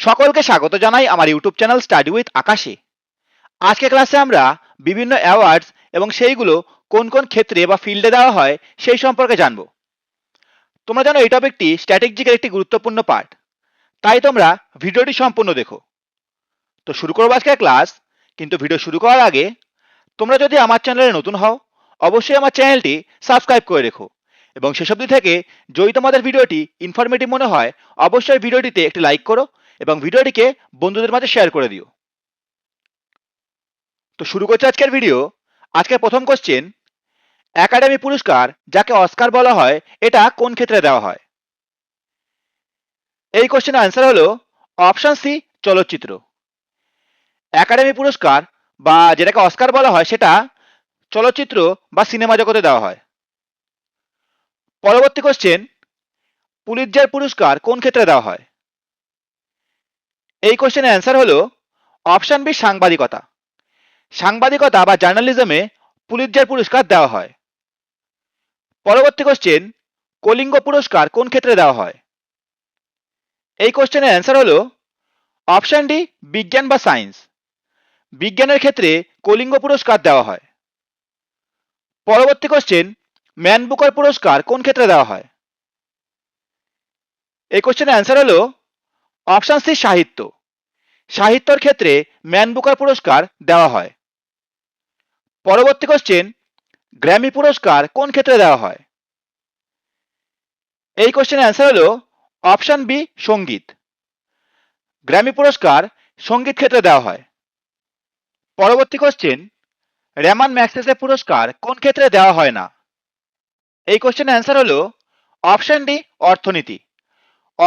সকলকে স্বাগত জানাই আমার ইউটিউব চ্যানেল স্টাডি উইথ আকাশে। আজকে ক্লাসে আমরা বিভিন্ন অ্যাওয়ার্ডস এবং সেইগুলো কোন কোন ক্ষেত্রে বা ফিল্ডে দেওয়া হয় সেই সম্পর্কে জানব। তোমরা জানো এই টপিকটি স্ট্র্যাটেজিকের একটি গুরুত্বপূর্ণ পার্ট তাই তোমরা ভিডিওটি সম্পূর্ণ দেখো। তো শুরু করব আজকে ক্লাস কিন্তু ভিডিও শুরু করার আগে তোমরা যদি আমার চ্যানেলে নতুন হও, অবশ্যই আমার চ্যানেলটি সাবস্ক্রাইব করে রেখো এবং সেসব দিক থেকে যদি তোমাদের ভিডিওটি ইনফরমেটিভ মনে হয়, অবশ্যই ভিডিওটিতে একটি লাইক করো এবং ভিডিওটিকে বন্ধুদের মাঝে শেয়ার করে দিও। তো শুরু করছে আজকের ভিডিও আজকের প্রথম কোশ্চেন একাডেমি পুরস্কার যাকে অস্কার বলা হয়, এটা কোন ক্ষেত্রে দেওয়া হয়? এই কোশ্চেনের অ্যান্সার হলো অপশান সি চলচ্চিত্র। একাডেমি পুরস্কার বা যেটাকে অস্কার বলা হয়, সেটা চলচ্চিত্র বা সিনেমা জগতে দেওয়া হয়। পরবর্তী কোশ্চেন পুলিৎজার পুরস্কার কোন ক্ষেত্রে দেওয়া হয়? এই কোশ্চেনের অ্যান্সার হলো অপশন বি সাংবাদিকতা। সাংবাদিকতা বা জার্নালিজমে পুলিৎজার পুরস্কার দেওয়া হয়। পরবর্তী কোশ্চেন কলিঙ্গ পুরস্কার কোন ক্ষেত্রে দেওয়া হয়? এই কোশ্চেনের অ্যান্সার হলো অপশন ডি বিজ্ঞান বা সায়েন্স বিজ্ঞানের ক্ষেত্রে কলিঙ্গ পুরস্কার দেওয়া হয়। পরবর্তী কোশ্চেন ম্যান বুকার পুরস্কার কোন ক্ষেত্রে দেওয়া হয়? এই কোশ্চেনের অ্যান্সার হলো অপশন সি সাহিত্য। সাহিত্যর ক্ষেত্রে ম্যান বুকার পুরস্কার দেওয়া হয়। পরবর্তী কোশ্চেন গ্র্যামি পুরস্কার কোন ক্ষেত্রে দেওয়া হয়? এই কোশ্চেনের অ্যান্সার হলো অপশন বি, সংগীত। গ্র্যামি পুরস্কার সংগীত ক্ষেত্রে দেওয়া হয়। পরবর্তী কোশ্চেন র্যামান ম্যাক্সেসের পুরস্কার কোন ক্ষেত্রে দেওয়া হয় না? এই কোশ্চেনের অ্যান্সার হলো অপশন ডি, অর্থনীতি।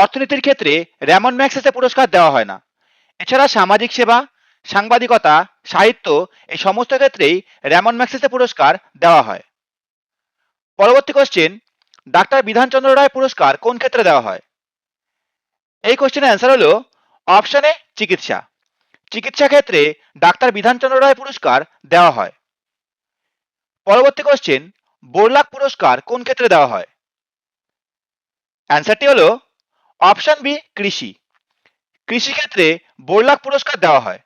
অর্থনীতির ক্ষেত্রে র্যামন ম্যাক্সেসে পুরস্কার দেওয়া হয় না। এছাড়া সামাজিক সেবা, সাংবাদিকতা, সাহিত্য এই সমস্ত ক্ষেত্রেই র্যামন ম্যাক্সেসে পুরস্কার দেওয়া হয়। পরবর্তী কোশ্চেন ডাক্তার বিধানচন্দ্র রায় পুরস্কার কোন ক্ষেত্রে দেওয়া হয়? এই কোশ্চেনের অ্যান্সার হলো অপশনে চিকিৎসা। চিকিৎসা ক্ষেত্রে ডাক্তার বিধানচন্দ্র রায় পুরস্কার দেওয়া হয়। পরবর্তী কোশ্চেন বোরলাক পুরস্কার কোন ক্ষেত্রে দেওয়া হয়? অ্যান্সারটি হলো অপশন বি, কৃষি। কৃষি ক্ষেত্রে বোরলাক পুরস্কার দেওয়া হয়।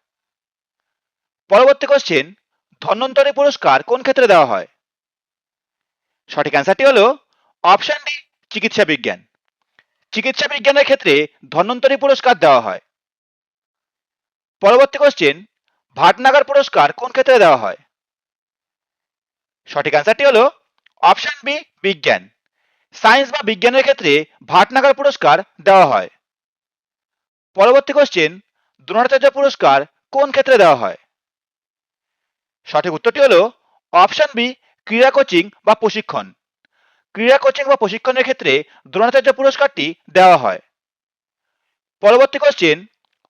পরবর্তী কোশ্চেন ধন্বন্তরী পুরস্কার কোন ক্ষেত্রে দেওয়া হয়? সঠিক অ্যান্সারটি হলো অপশন ডি, চিকিৎসা বিজ্ঞান। চিকিৎসা বিজ্ঞানের ক্ষেত্রে ধন্বন্তরী পুরস্কার দেওয়া হয়। পরবর্তী কোশ্চেন ভাটনাগার পুরস্কার কোন ক্ষেত্রে দেওয়া হয়? সঠিক অ্যান্সারটি হলো অপশন বি, বিজ্ঞান। সায়েন্স বা বিজ্ঞানের ক্ষেত্রে ভাটনাগার পুরস্কার দেওয়া হয়। পরবর্তী কোশ্চেন দ্রোণাচার্য পুরস্কার কোন ক্ষেত্রে দেওয়া হয়? সঠিক উত্তরটি হলো অপশন বি ক্রীড়া কোচিং বা প্রশিক্ষণ। ক্রীড়া কোচিং বা প্রশিক্ষণের ক্ষেত্রে দ্রোণাচার্য পুরস্কারটি দেওয়া হয়। পরবর্তী কোশ্চেন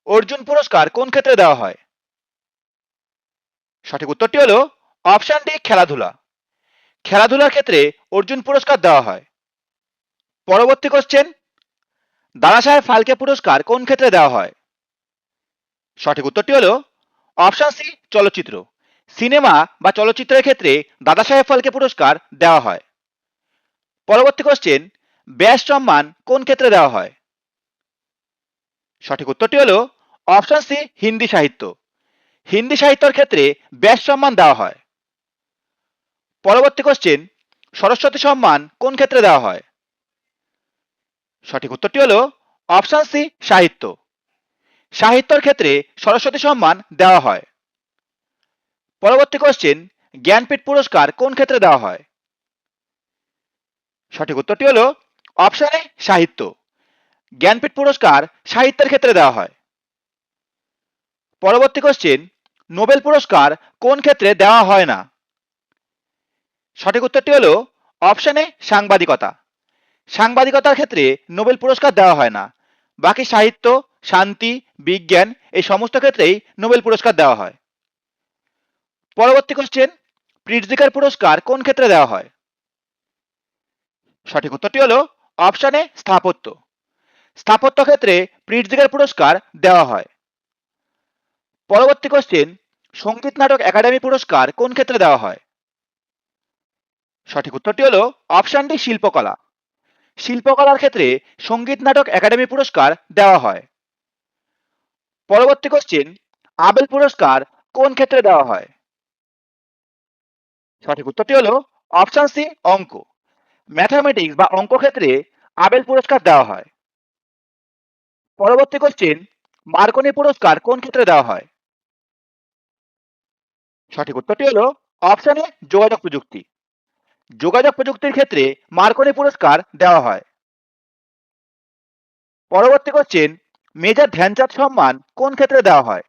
অর্জুন পুরস্কার কোন ক্ষেত্রে দেওয়া হয়? সঠিক উত্তরটি হলো অপশন ডি খেলাধুলা। খেলাধুলার ক্ষেত্রে অর্জুন পুরস্কার দেওয়া হয়। পরবর্তী কোশ্চেন দাদা সাহেব ফালকে পুরস্কার কোন ক্ষেত্রে দেওয়া হয়? সঠিক উত্তরটি হলো অপশন সি চলচ্চিত্র। সিনেমা বা চলচ্চিত্রের ক্ষেত্রে দাদা সাহেব ফালকে পুরস্কার দেওয়া হয়। পরবর্তী কোশ্চেন ব্যাস সম্মান কোন ক্ষেত্রে দেওয়া হয়? সঠিক উত্তরটি হলো অপশন সি হিন্দি সাহিত্য। হিন্দি সাহিত্যের ক্ষেত্রে ব্যাস সম্মান দেওয়া হয়। পরবর্তী কোশ্চেন সরস্বতী সম্মান কোন ক্ষেত্রে দেওয়া হয়? সঠিক উত্তরটি হলো অপশন সি, সাহিত্য। সাহিত্যর ক্ষেত্রে সরস্বতী সম্মান দেওয়া হয়। পরবর্তী কোশ্চেন জ্ঞানপীঠ পুরস্কার কোন ক্ষেত্রে দেওয়া হয়? সঠিক উত্তরটি হলো অপশনে সাহিত্য। জ্ঞানপীঠ পুরস্কার সাহিত্যের ক্ষেত্রে দেওয়া হয়। পরবর্তী কোশ্চেন নোবেল পুরস্কার কোন ক্ষেত্রে দেওয়া হয় না? সঠিক উত্তরটি হলো অপশনে সাংবাদিকতা। সাংবাদিকতার ক্ষেত্রে নোবেল পুরস্কার দেওয়া হয় না। বাকি সাহিত্য, শান্তি, বিজ্ঞান এই সমস্ত ক্ষেত্রেই নোবেল পুরস্কার দেওয়া হয়। পরবর্তী কোশ্চেন প্রিটজিকার পুরস্কার কোন ক্ষেত্রে দেওয়া হয়? সঠিক উত্তরটি হলো অপশানে স্থাপত্য। স্থাপত্য ক্ষেত্রে প্রিটজিকার পুরস্কার দেওয়া হয়। পরবর্তী কোশ্চেন সংগীত নাটক একাডেমি পুরস্কার কোন ক্ষেত্রে দেওয়া হয়? সঠিক উত্তরটি হলো অপশন ডি শিল্পকলা। শিল্পকলার ক্ষেত্রে সংগীত নাটক একাডেমি পুরস্কার দেওয়া হয়। পরবর্তী কোশ্চেন আবেল পুরস্কার কোন ক্ষেত্রে দেওয়া হয়? সঠিক উত্তরটি হলো অপশন সি অঙ্ক। ম্যাথামেটিক্স বা অঙ্ক ক্ষেত্রে আবেল পুরস্কার দেওয়া হয়। পরবর্তী কোশ্চেন মার্কনি পুরস্কার কোন ক্ষেত্রে দেওয়া হয়? সঠিক উত্তরটি হলো অপশন যোগাযোগ প্রযুক্তি। যোগাযোগ প্রযুক্তির ক্ষেত্রে মার্কনি পুরস্কার দেওয়া হয়। পরবর্তী কোশ্চেন মেজর ধ্যানচাঁদ সম্মান কোন ক্ষেত্রে দেওয়া হয়?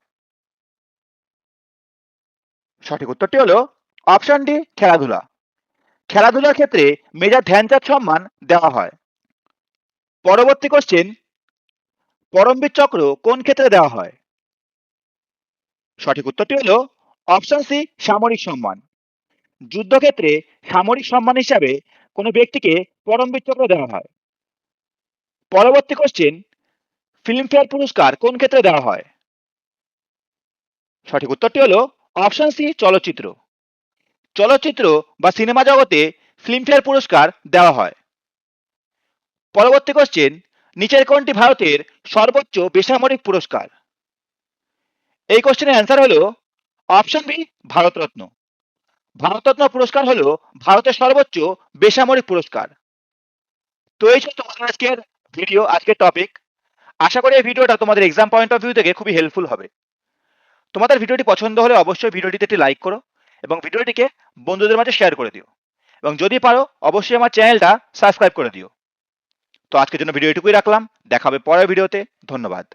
সঠিক উত্তরটি হলো অপশন ডি খেলাধুলা। খেলাধুলার ক্ষেত্রে মেজর ধ্যানচাঁদ সম্মান দেওয়া হয়। পরবর্তী কোশ্চেন পরমবীর চক্র কোন ক্ষেত্রে দেওয়া হয়? সঠিক উত্তরটি হলো অপশন সি সামরিক সম্মান। যুদ্ধক্ষেত্রে সামরিক সম্মান হিসাবে কোনো ব্যক্তিকে পরমবীর চক্র দেওয়া হয়। পরবর্তী কোশ্চেন ফিল্মফেয়ার পুরস্কার কোন ক্ষেত্রে দেওয়া হয়? সঠিক উত্তরটি হলো অপশন সি চলচ্চিত্র। চলচ্চিত্র বা সিনেমা জগতে ফিল্মফেয়ার পুরস্কার দেওয়া হয়। পরবর্তী কোশ্চেন নিচের কোনটি ভারতের সর্বোচ্চ বেসামরিক পুরস্কার? এই কোশ্চেনের অ্যান্সার হলো অপশন বি ভারতরত্ন। ভারতরত্ন পুরস্কার হলো ভারতের সর্বোচ্চ বেসামরিক পুরস্কার। তো এই ছিল তোমাদের আজকের ভিডিও আজকের টপিক আশা করি এই ভিডিওটা তোমাদের এক্সাম পয়েন্ট অফ ভিউ থেকে খুবই হেল্পফুল হবে। তোমাদের ভিডিওটি পছন্দ হলে অবশ্যই ভিডিওটিতে একটি লাইক করো এবং ভিডিওটিকে বন্ধুদের মাঝে শেয়ার করে দিও। এবং যদি পারো, অবশ্যই আমার চ্যানেলটা সাবস্ক্রাইব করে দিও। তো আজকের জন্য ভিডিও এটুকুই রাখলাম। দেখা হবে পরের ভিডিওতে ধন্যবাদ।